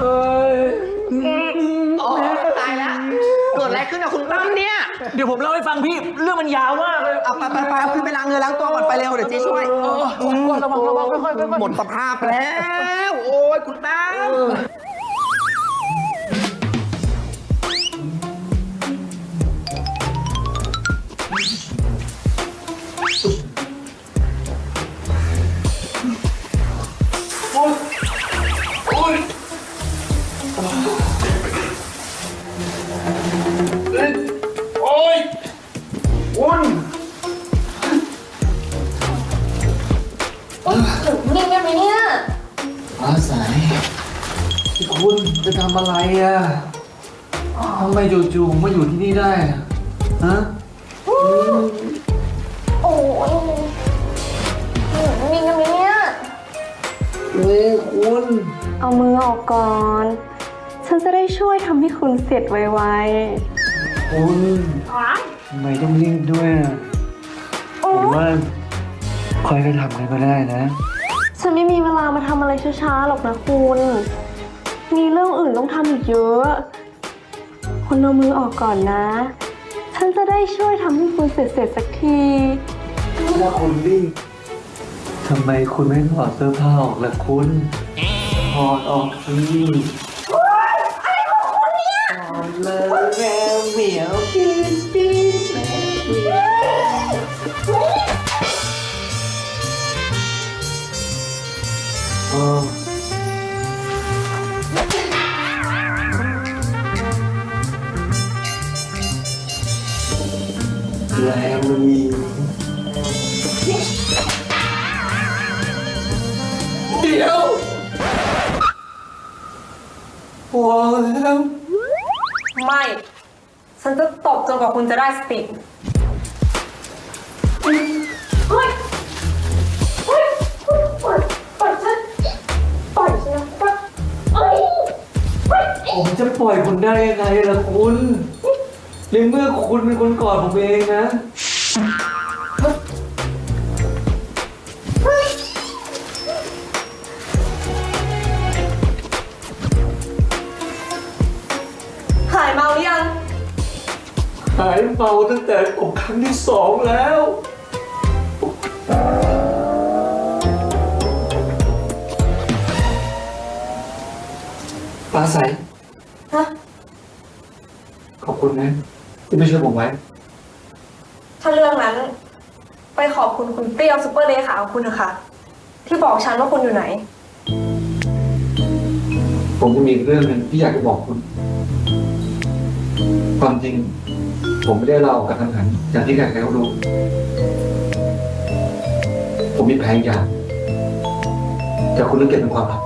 เอ้ยโอ้ตายแล้วเกิดอะไรขึ้นกับคุณตั้มเนี่ย เดี๋ยวผมเล่าให้ฟังพี่ เรื่องมันยาวมากเลยเอาไปไปไปเอาขึ้นไปล้างเนื้อล้างตัวก่อนไปเร็วเดี๋ยวเจ๊ช่วยเออเออระวังระวังค่อยๆค่อยๆ หมดสภาพแล้ว โอ้ยคุณตั้ม นิ่งได้ไหมเนี่ยอาสายที่คุณไปทำอะไรอะทำไมจู่ๆมาอยู่ที่นี่ได้อะฮะโอ้ยนิ่งได้ไหมเนี่ย เฮ้ยคุณเอามือออกก่อน ฉันจะได้ช่วยทำให้คุณเสร็จไวคุณทำไมต้องรีบด้วยอะผมว่า ค่อยไปทำกันก็ได้นะๆฉันไม่มีเวลามาทำอะไรช้าๆหรอกนะคุณ มีเรื่องอื่นต้องทำอีกเยอะ คุณเอามือออกก่อนนะ ฉันจะได้ช่วยทำให้คุณเสร็จๆสักทีถ้าคุณรีบทำไมคุณไม่ถอดเสื้อผ้าออกล่ะคุณถอดออกสิอะไรของคุณเนี่ยถอดเลยแมวเหมียวปี๊ดปี๊ดแมว แรงมันมีเดี๋ยวพอแล้วไม่ ฉันจะตบจนกว่าคุณจะได้สติเฮ้ย ผมจะปล่อยคุณได้ยังไงล่ะคุณในเมื่อคุณเป็นคนกอดผมเองนะ หายเมาหรือยัง หายเมาตั้งแต่ผมครั้งที่สองแล้ว ปลาใส ฮะขอบคุณนะ ที่ไม่ช่วยผมไว้ ถ้าเรื่องนั้น ไปขอบคุณคุณเปรี้ยวซุปเปอร์เลขาของคุณเถอะค่ะ ที่บอกฉันว่าคุณอยู่ไหน ผมจะมีอีกเรื่องหนึ่งที่อยากจะบอกคุณ ความจริง ผมไม่ได้ลาออกกับทันหันอย่างที่ใครๆเขารู้ ผมมีแผนอย่างแต่คุณต้องเก็บเป็นความลับ